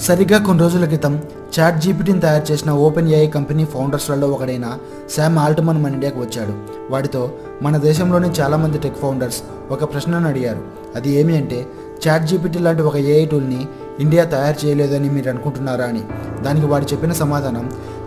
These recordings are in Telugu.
సరిగ్గా కొన్ని రోజుల క్రితం చాట్ జీపీటీని తయారు చేసిన ఓపెన్ ఏఐ కంపెనీ ఫౌండర్స్లలో ఒకడైన శామ్ ఆల్టమన్ మన ఇండియాకు వచ్చాడు. వాడితో మన దేశంలోని చాలామంది టెక్ ఫౌండర్స్ ఒక ప్రశ్నను అడిగారు. అది ఏమి అంటే చాట్ జీపీటీ లాంటి ఒక ఏఐ టూల్ని ఇండియా తయారు చేయలేదని మీరు అనుకుంటున్నారా అని. దానికి వాడు చెప్పిన సమాధానం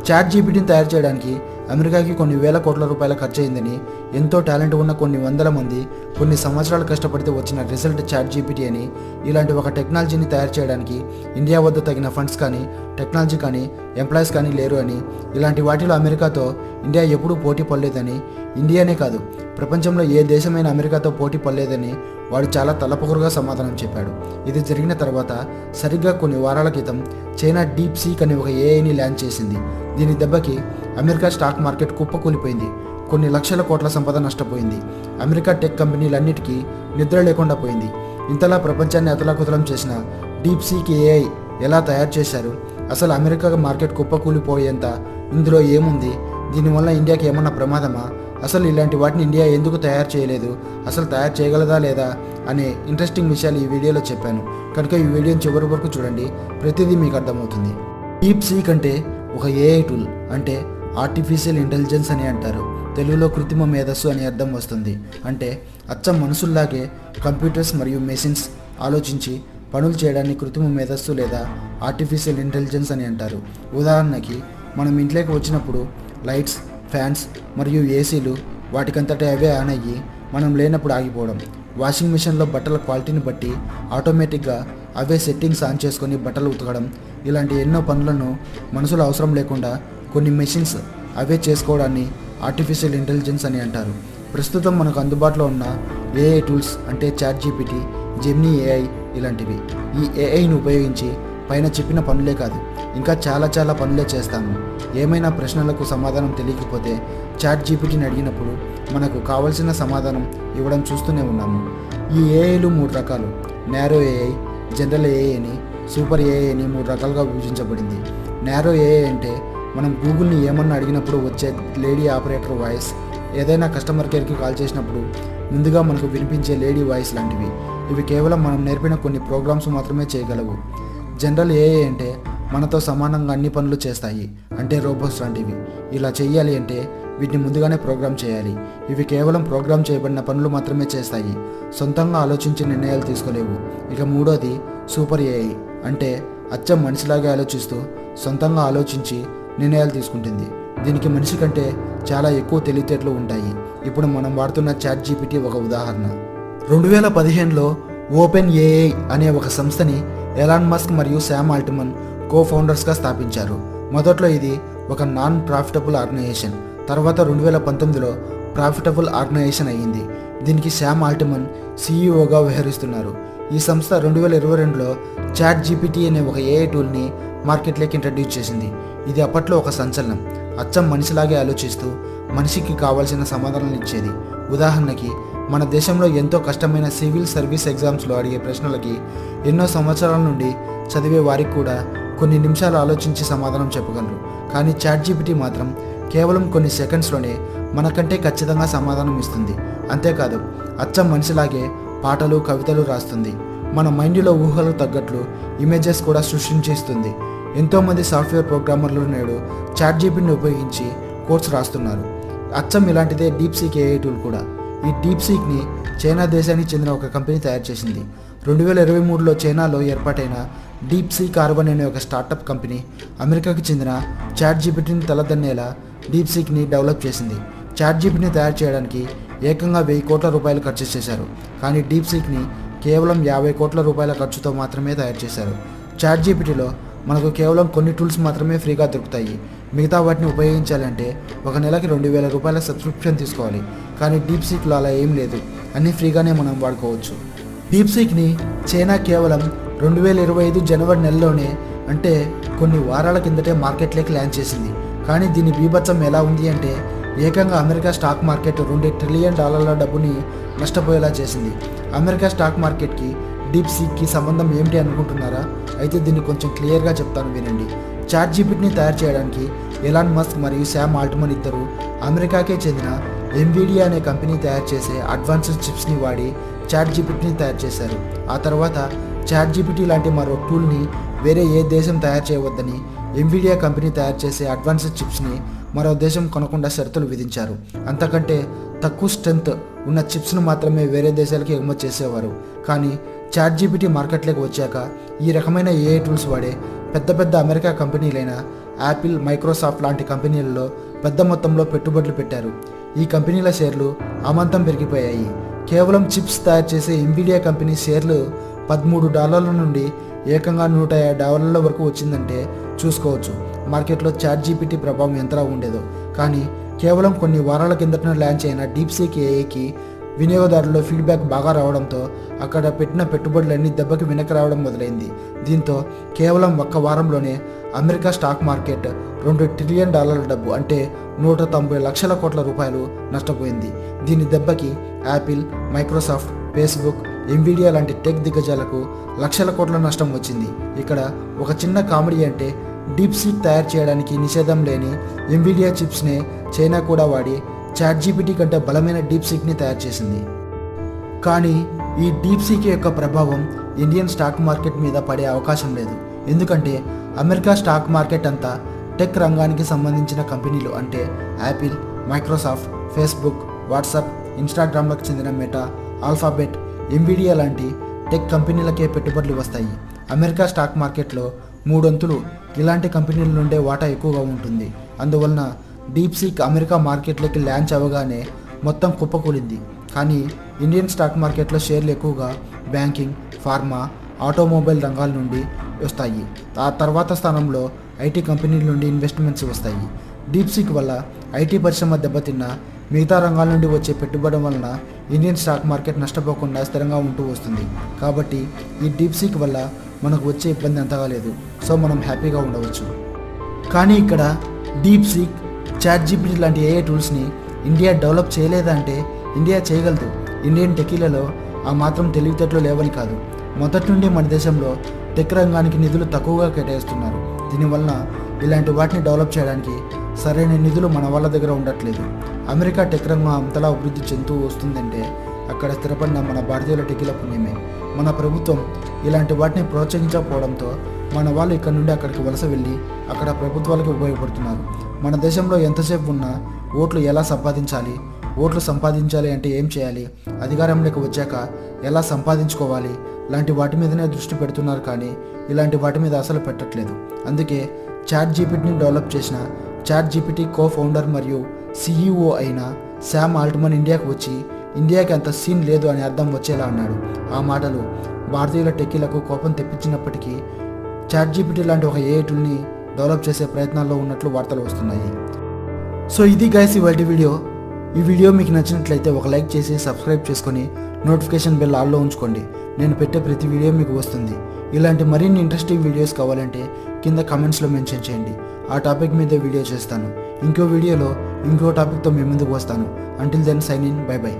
చాట్ జీపీటీని తయారు చేయడానికి అమెరికాకి కొన్ని వేల కోట్ల రూపాయల ఖర్చు అయిందని ఎంతో టాలెంట్ ఉన్న కొన్ని వందల మంది కొన్ని సంవత్సరాలు కష్టపడితే వచ్చిన రిజల్ట్ చాట్ జీపీటీ అని ఇలాంటి ఒక టెక్నాలజీని తయారు చేయడానికి ఇండియా వద్ద తగిన ఫండ్స్ కానీ టెక్నాలజీ కానీ ఎంప్లాయీస్ కానీ లేరు అని ఇలాంటి వాటిలో అమెరికాతో ఇండియా ఎప్పుడూ పోటీ పడలేదని ఇండియానే కాదు ప్రపంచంలో ఏ దేశమైన అమెరికాతో పోటీ పడలేదని వాడు చాలా తలపొగరుగా సమాధానం చెప్పాడు. ఇది జరిగిన తర్వాత సరిగ్గా కొన్ని వారాల క్రితం చైనా డీప్ సీక్ అనే ఒక ఏఐని ల్యాండ్ చేసింది. దీని దెబ్బకి అమెరికా స్టాక్ మార్కెట్ కుప్పకూలిపోయింది. కొన్ని లక్షల కోట్ల సంపద నష్టపోయింది. అమెరికా టెక్ కంపెనీలన్నిటికీ నిద్ర లేకుండా పోయింది. ఇంతలా ప్రపంచాన్ని అతలాకుతలం చేసిన డీప్ సీక్ ఏఐ ఎలా తయారు చేశారు? అసలు అమెరికా మార్కెట్ కుప్పకూలిపోయేంత ఇందులో ఏముంది? దీనివల్ల ఇండియాకి ఏమన్నా ప్రమాదమా? అసలు ఇలాంటి వాటిని ఇండియా ఎందుకు తయారు చేయలేదు? అసలు తయారు చేయగలదా లేదా? అనే ఇంట్రెస్టింగ్ విషయాలు ఈ వీడియోలో చెప్పాను. కనుక ఈ వీడియోని చివరి వరకు చూడండి. ప్రతిదీ మీకు అర్థమవుతుంది. డీప్ సీక్ అంటే ఒక ఏఐ టూల్ అంటే ఆర్టిఫిషియల్ ఇంటెలిజెన్స్ అని అంటారు. తెలుగులో కృత్రిమ మేధస్సు అని అర్థం వస్తుంది. అంటే అచ్చం మనుషుల్లాగే కంప్యూటర్స్ మరియు మెషిన్స్ ఆలోచించి పనులు చేయడాన్ని కృత్రిమ మేధస్సు లేదా ఆర్టిఫిషియల్ ఇంటెలిజెన్స్ అని అంటారు. ఉదాహరణకి మనం ఇంట్లోకి వచ్చినప్పుడు లైట్స్ ఫ్యాన్స్ మరియు ఏసీలు వాటికంతటే అవే ఆన్ అయ్యి మనం లేనప్పుడు ఆగిపోవడం. వాషింగ్ మిషన్లో బట్టల క్వాలిటీని బట్టి ఆటోమేటిక్గా అవే సెట్టింగ్స్ ఆన్ చేసుకొని బట్టలు ఉతకడం. ఇలాంటి ఎన్నో పనులను మనుషులు అవసరం లేకుండా కొన్ని మెషిన్స్ అవే చేసుకోవడాన్ని ఆర్టిఫిషియల్ ఇంటెలిజెన్స్ అని అంటారు. ప్రస్తుతం మనకు అందుబాటులో ఉన్న ఏఐ టూల్స్ అంటే చాట్ జీపీటీ జెమ్నీ ఏఐ ఇలాంటివి. ఈ ఏఐని ఉపయోగించి పైన చెప్పిన పనులే కాదు ఇంకా చాలా చాలా పనులే చేస్తాము ఏమైనా ప్రశ్నలకు సమాధానం తెలియకపోతే చాట్ జీపీటీని అడిగినప్పుడు మనకు కావలసిన సమాధానం ఇవ్వడం చూస్తూనే ఉన్నాము. ఈ ఏఐలు మూడు రకాలు. నేరో ఏఐ జనరల్ ఏఐ అని సూపర్ ఏఐ అని మూడు రకాలుగా విభజించబడింది. నేరో ఏఐ అంటే మనం గూగుల్ని ఏమన్నా అడిగినప్పుడు వచ్చే లేడీ ఆపరేటర్ వాయిస్ ఏదైనా కస్టమర్ కేర్కి కాల్ చేసినప్పుడు ముందుగా మనకు వినిపించే లేడీ వాయిస్ లాంటివి. ఇవి కేవలం మనం నేర్పిన కొన్ని ప్రోగ్రామ్స్ మాత్రమే చేయగలవు. జనరల్ ఏఐ అంటే మనతో సమానంగా అన్ని పనులు చేస్తాయి. అంటే రోబోట్స్ లాంటివి. ఇలా చేయాలి అంటే వీటిని ముందుగానే ప్రోగ్రామ్ చేయాలి. ఇవి కేవలం ప్రోగ్రామ్ చేయబడిన పనులు మాత్రమే చేస్తాయి. సొంతంగా ఆలోచించి నిర్ణయాలు తీసుకోలేవు. ఇక మూడోది సూపర్ ఏఐ. అంటే అచ్చం మనిషిలాగే ఆలోచిస్తూ సొంతంగా ఆలోచించి నిర్ణయాలు తీసుకుంటుంది. దీనికి మనిషి కంటే చాలా ఎక్కువ తెలివితేటలు ఉంటాయి. ఇప్పుడు మనం వాడుతున్న చాట్ జీపీటీ ఒక ఉదాహరణ. రెండు వేల పదిహేనులో ఓపెన్ ఏఐ అనే ఒక సంస్థని ఎలాన్ మస్క్ మరియు శామ్ ఆల్టమన్ కో ఫౌండర్స్గా స్థాపించారు. మొదట్లో ఇది ఒక నాన్ ప్రాఫిటబుల్ ఆర్గనైజేషన్. తర్వాత రెండు వేల పంతొమ్మిదిలో ప్రాఫిటబుల్ ఆర్గనైజేషన్ అయ్యింది. దీనికి శామ్ ఆల్టిమన్ సీఈఓగా వ్యవహరిస్తున్నారు ఈ సంస్థ రెండు వేల ఇరవై రెండులో చాట్ జీపీటీ అనే ఒక ఏఐ టూల్ని మార్కెట్లోకి ఇంట్రడ్యూస్ చేసింది. ఇది అప్పట్లో ఒక సంచలనం. అచ్చం మనిషిలాగే ఆలోచిస్తూ మనిషికి కావాల్సిన సమాధానాలు ఇచ్చేది. ఉదాహరణకి మన దేశంలో ఎంతో కష్టమైన సివిల్ సర్వీస్ ఎగ్జామ్స్లో అడిగే ప్రశ్నలకి ఎన్నో సంవత్సరాల నుండి చదివే వారికి కూడా కొన్ని నిమిషాలు ఆలోచించి సమాధానం చెప్పగలరు. కానీ చాట్ జీపీటీ మాత్రం కేవలం కొన్ని సెకండ్స్లోనే మనకంటే ఖచ్చితంగా సమాధానం ఇస్తుంది. అంతేకాదు అచ్చం మనిషిలాగే పాటలు కవితలు రాస్తుంది. మన మైండ్లో ఊహలు తగ్గట్లు ఇమేజెస్ కూడా సృష్టించేస్తుంది. ఎంతోమంది సాఫ్ట్వేర్ ప్రోగ్రామర్లు నేడు చాట్ జీపీని ఉపయోగించి కోర్స్ రాస్తున్నారు. అచ్చం ఇలాంటిదే డీప్ సీక్ ఏఐ టూల్ కూడా. ఈ డీప్ సీక్ని చైనా దేశానికి చెందిన ఒక కంపెనీ తయారు చేసింది. రెండు వేల ఇరవై మూడులో చైనాలో ఏర్పాటైన డీప్ సీ కార్బన్ అనే ఒక స్టార్టప్ కంపెనీ అమెరికాకు చెందిన చాట్ జీపీటీని తలదన్నేలా డీప్ సీక్ని డెవలప్ చేసింది. చాట్ జీపీటీని తయారు చేయడానికి ఏకంగా వెయ్యి కోట్ల రూపాయలు ఖర్చు చేశారు. కానీ డీప్ సీక్ని కేవలం యాభై కోట్ల రూపాయల ఖర్చుతో మాత్రమే తయారు చేశారు. చాట్ జీపీటీలో మనకు కేవలం కొన్ని టూల్స్ మాత్రమే ఫ్రీగా దొరుకుతాయి. మిగతా వాటిని ఉపయోగించాలంటే ఒక నెలకి రెండు వేల రూపాయల సబ్స్క్రిప్షన్ తీసుకోవాలి. కానీ డీప్ సీక్లో అలా ఏం లేదు. అన్నీ ఫ్రీగానే మనం వాడుకోవచ్చు. డీప్ సీక్ని చైనా కేవలం రెండు వేల ఇరవై ఐదు జనవరి నెలలోనే అంటే కొన్ని వారాల కిందటే మార్కెట్లోకి ల్యాండ్ చేసింది. కానీ దీని బీభత్సం ఎలా ఉంది అంటే ఏకంగా అమెరికా స్టాక్ మార్కెట్ రెండు ట్రిలియన్ డాలర్ల డబ్బుని నష్టపోయేలా చేసింది. అమెరికా స్టాక్ మార్కెట్కి డీప్ సీక్కి సంబంధం ఏమిటి అనుకుంటున్నారా? అయితే దీన్ని కొంచెం క్లియర్గా చెప్తాను వినండి. చాట్ జీపీటీని తయారు చేయడానికి ఎలాన్ మస్క్ మరియు శామ్ ఆల్ట్మన్ ఇద్దరు అమెరికాకే చెందిన ఎంవిడియా అనే కంపెనీ తయారు చేసే అడ్వాన్స్డ్ చిప్స్ని వాడి చాట్ జీపీటీని తయారు చేశారు. ఆ తర్వాత చాట్ జీపీటీ లాంటి మరో టూల్ని వేరే ఏ దేశం తయారు చేయవద్దని ఎంవిడియా కంపెనీ తయారు చేసే అడ్వాన్స్డ్ చిప్స్ని మరో దేశం కొనకుండా షరతులు విధించారు. అంతకంటే తక్కువ స్ట్రెంత్ ఉన్న చిప్స్ను మాత్రమే వేరే దేశాలకి ఎగుమతి చేసేవారు. కానీ చాట్ జీపీటీ మార్కెట్లోకి వచ్చాక ఈ రకమైన ఏఐ టూల్స్ వాడే పెద్ద పెద్ద అమెరికా కంపెనీలైన యాపిల్ మైక్రోసాఫ్ట్ లాంటి కంపెనీలలో పెద్ద మొత్తంలో పెట్టుబడులు పెట్టారు. ఈ కంపెనీల షేర్లు అమాంతం పెరిగిపోయాయి. కేవలం చిప్స్ తయారు చేసే ఎంవిడియా కంపెనీ షేర్లు పదమూడు డాలర్ల నుండి ఏకంగా నూట యాభై డాలర్ల వరకు వచ్చిందంటే చూసుకోవచ్చు. మార్కెట్లో చాట్ జీపీటీ ప్రభావం ఎంతలా ఉండేదో. కానీ కేవలం కొన్ని వారాల కిందట లాంచ్ అయిన డీప్సీక్ ఏఐకి వినియోగదారుల్లో ఫీడ్బ్యాక్ బాగా రావడంతో అక్కడ పెట్టిన పెట్టుబడులన్నీ దెబ్బకి వెనక్కి రావడం మొదలైంది. దీంతో కేవలం ఒక్క వారంలోనే అమెరికా స్టాక్ మార్కెట్ రెండు ట్రిలియన్ డాలర్ల డబ్బు అంటే నూట తొంభై లక్షల కోట్ల రూపాయలు నష్టపోయింది. దీని దెబ్బకి యాపిల్ మైక్రోసాఫ్ట్ ఫేస్బుక్ ఎంబీడియా లాంటి టెక్ దిగ్గజాలకు లక్షల కోట్ల నష్టం వచ్చింది. ఇక్కడ ఒక చిన్న కామెడీ అంటే డీప్ సీట్ తయారు చేయడానికి నిషేధం లేని ఎంబీడియా చిప్స్నే చైనా కూడా వాడి చాట్ జీపీటీ కంటే బలమైన డీప్ సీట్ని తయారు చేసింది. కానీ ఈ డీప్ సీక్ యొక్క ప్రభావం ఇండియన్ స్టాక్ మార్కెట్ మీద పడే అవకాశం లేదు. ఎందుకంటే అమెరికా స్టాక్ మార్కెట్ అంతా టెక్ రంగానికి సంబంధించిన కంపెనీలు అంటే యాపిల్ మైక్రోసాఫ్ట్ ఫేస్బుక్ వాట్సాప్ ఇన్స్టాగ్రామ్లకు చెందిన మెటా ఆల్ఫాబెట్ ఎంబీడియా లాంటి టెక్ కంపెనీలకే పెట్టుబడులు వస్తాయి. అమెరికా స్టాక్ మార్కెట్లో మూడొంతులు ఇలాంటి కంపెనీల నుండే వాటా ఎక్కువగా ఉంటుంది. అందువలన డీప్ సీక్ అమెరికా మార్కెట్లోకి లాంచ్ అవ్వగానే మొత్తం కుప్పకూలింది. కానీ ఇండియన్ స్టాక్ మార్కెట్లో షేర్లు ఎక్కువగా బ్యాంకింగ్ ఫార్మా ఆటోమొబైల్ రంగాల నుండి వస్తాయి. ఆ తర్వాత స్థానంలో ఐటీ కంపెనీల నుండి ఇన్వెస్ట్మెంట్స్ వస్తాయి. డీప్ సీక్ వల్ల ఐటీ పరిశ్రమ దెబ్బతిన్న మిగతా రంగాల నుండి వచ్చే పెట్టుబడి వలన ఇండియన్ స్టాక్ మార్కెట్ నష్టపోకుండా స్థిరంగా ఉంటూ వస్తుంది. కాబట్టి ఈ డీప్ సీక్ వల్ల మనకు వచ్చే ఇబ్బంది అంతగా లేదు. సో మనం హ్యాపీగా ఉండవచ్చు. కానీ ఇక్కడ డీప్ సీక్ చాట్ జీపీటీ లాంటి ఏఏ టూల్స్ని ఇండియా డెవలప్ చేయలేదంటే ఇండియా చేయగలదు. ఇండియన్ టెకీలలో ఆ మాత్రం తెలివితేటలు లేవని కాదు. మొదటి నుండి మన దేశంలో టెక్ రంగానికి నిధులు తక్కువగా కేటాయిస్తున్నారు. దీనివలన ఇలాంటి వాటిని డెవలప్ చేయడానికి సరైన నిధులు మన వాళ్ళ దగ్గర ఉండట్లేదు. అమెరికా టెక్ రంగం అంతలా అభివృద్ధి చెందుతూ వస్తుందంటే అక్కడ స్థిరపడిన మన భారతీయుల టెకీల పుణ్యమే. మన ప్రభుత్వం ఇలాంటి వాటిని ప్రోత్సహించకపోవడంతో మన వాళ్ళు ఇక్కడ నుండి అక్కడికి వలస వెళ్ళి అక్కడ ప్రభుత్వాలకు ఉపయోగపడుతున్నారు. మన దేశంలో ఎంతసేపు ఉన్నా ఓట్లు ఎలా సంపాదించాలి? ఓట్లు సంపాదించాలి అంటే ఏం చేయాలి? అధికారంలోకి వచ్చాక ఎలా సంపాదించుకోవాలి? లాంటి వాటి మీదనే దృష్టి పెడుతున్నారు కానీ ఇలాంటి వాటి మీద అసలు పెట్టట్లేదు. అందుకే చాట్ జీపీటీని డెవలప్ చేసిన చాట్ జీపీటీ కో ఫౌండర్ మరియు సిఈఓ అయిన శామ్ ఆల్ట్మన్ ఇండియాకు వచ్చి ఇండియాకి అంత సీన్ లేదు అని అర్థం వచ్చేలా అన్నాడు. ఆ మాటలు భారతీయుల టెక్కీలకు కోపం తెప్పించినప్పటికీ చాట్ జీపీటీ లాంటి ఒక ఏ టూల్ని డెవలప్ చేసే ప్రయత్నాల్లో ఉన్నట్లు వార్తలు వస్తున్నాయి. సో ఇది గైస్ ఇవాటి వీడియో. ఈ వీడియో మీకు నచ్చినట్లయితే ఒక లైక్ చేసి సబ్స్క్రైబ్ చేసుకొని నోటిఫికేషన్ బెల్ ఆల్లో ఉంచుకోండి. నేను పెట్టే ప్రతి వీడియో మీకు వస్తుంది. ఇలాంటి మరిన్ని ఇంట్రెస్టింగ్ వీడియోస్ కావాలంటే కింద కమెంట్స్లో మెన్షన్ చేయండి. ఆ టాపిక్ మీద వీడియో చేస్తాను. ఇంకో వీడియోలో ఇంకో టాపిక్తో మీ ముందుకు వస్తాను. Until then sign in bye bye